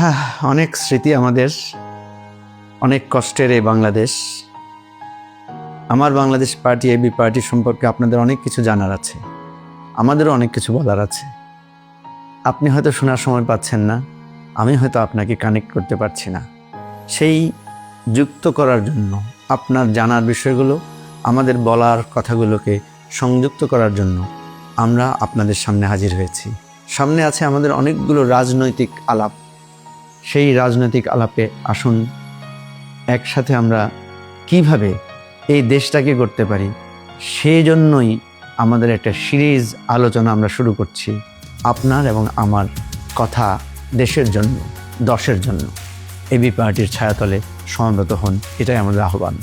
হ্যাঁ অনেক স্মৃতি আমাদের, অনেক কষ্টের এই বাংলাদেশ। আমার বাংলাদেশ পার্টি এবি পার্টি সম্পর্কে আপনাদের অনেক কিছু জানার আছে। আমাদেরও অনেক কিছু বলার আছে। আপনি হয়তো শোনার সময় পাচ্ছেন না, আমি হয়তো আপনাকে কানেক্ট করতে পারছি না। সেই যুক্ত করার জন্য, আপনার জানার বিষয়গুলো, আমাদের বলার কথাগুলোকে সংযুক্ত করার জন্য আমরা আপনাদের সামনে হাজির হয়েছি। সামনে আছে আমাদের অনেকগুলো রাজনৈতিক আলাপ। সেই রাজনৈতিক আলাপে আসুন। একসাথে আমরা কীভাবে এই দেশটাকে করতে পারি সেই জন্যই আমাদের একটা সিরিজ আলোচনা আমরা শুরু করছি আপনার এবং আমার কথা দেশের জন্য, দশের জন্য। এবি পার্টির ছায়াতলে সমবেত হন, এটাই আমাদের আহ্বান।